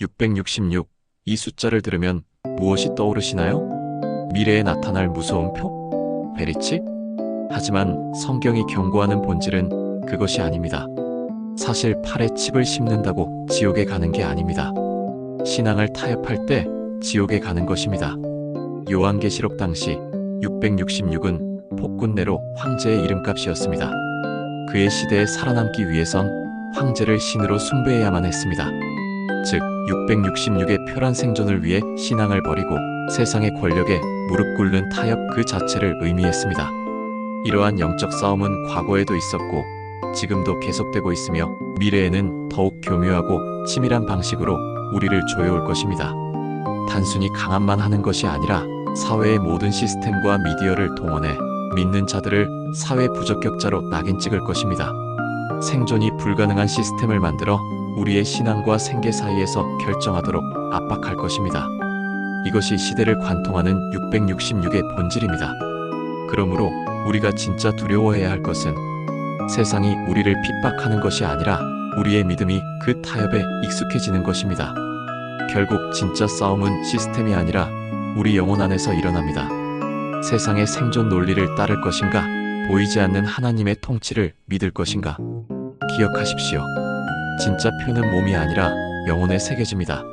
666. 이 숫자를 들으면 무엇이 떠오르시나요? 미래에 나타날 무서운 표? 베리치? 하지만 성경이 경고하는 본질은 그것이 아닙니다. 사실 팔에 칩을 심는다고 지옥에 가는 게 아닙니다. 신앙을 타협할 때 지옥에 가는 것입니다. 요한계시록 당시 666은 폭군내로 황제의 이름값이었습니다. 그의 시대에 살아남기 위해선 황제를 신으로 숭배해야만 했습니다. 즉 666의 표란 생존을 위해 신앙을 버리고 세상의 권력에 무릎 꿇는 타협 그 자체를 의미했습니다. 이러한 영적 싸움은 과거에도 있었고 지금도 계속되고 있으며 미래에는 더욱 교묘하고 치밀한 방식으로 우리를 조여올 것입니다. 단순히 강함만 하는 것이 아니라 사회의 모든 시스템과 미디어를 동원해 믿는 자들을 사회 부적격자로 낙인 찍을 것입니다. 생존이 불가능한 시스템을 만들어 우리의 신앙과 생계 사이에서 결정하도록 압박할 것입니다. 이것이 시대를 관통하는 666의 본질입니다. 그러므로 우리가 진짜 두려워해야 할 것은 세상이 우리를 핍박하는 것이 아니라 우리의 믿음이 그 타협에 익숙해지는 것입니다. 결국 진짜 싸움은 시스템이 아니라 우리 영혼 안에서 일어납니다. 세상의 생존 논리를 따를 것인가, 보이지 않는 하나님의 통치를 믿을 것인가. 기억하십시오. 진짜 표는 몸이 아니라 영혼에 새겨집니다.